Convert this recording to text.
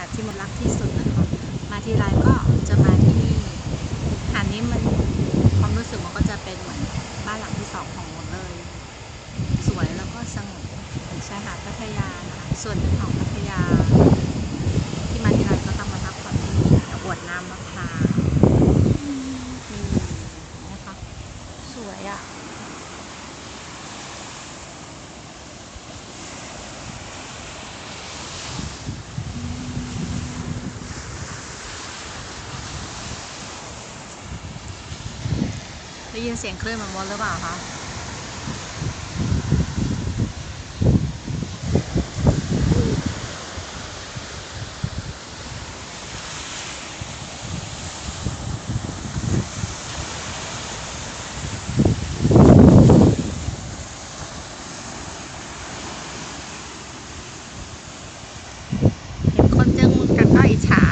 าดที่มันรักที่สุดนะคะมาทีไรก็จะมาที่นี่หานนี้มันความรู้สึกมันก็จะเป็นเหมือนบ้านหลังที่สองของหมดเลย สวยแล้วก็สงบชายหาดพัทยานะะส่วนหนึ่งของพัทยา ที่มาทีไรก็ต้องมาพักผ่อนที่นี่อวดน้ำมะพร้าวนะคะสวยอะ่ะ ได้ยินเสียงคลื่นมันมดหรือเปล่าคะเห็นคนจึงกันก็อิจฉา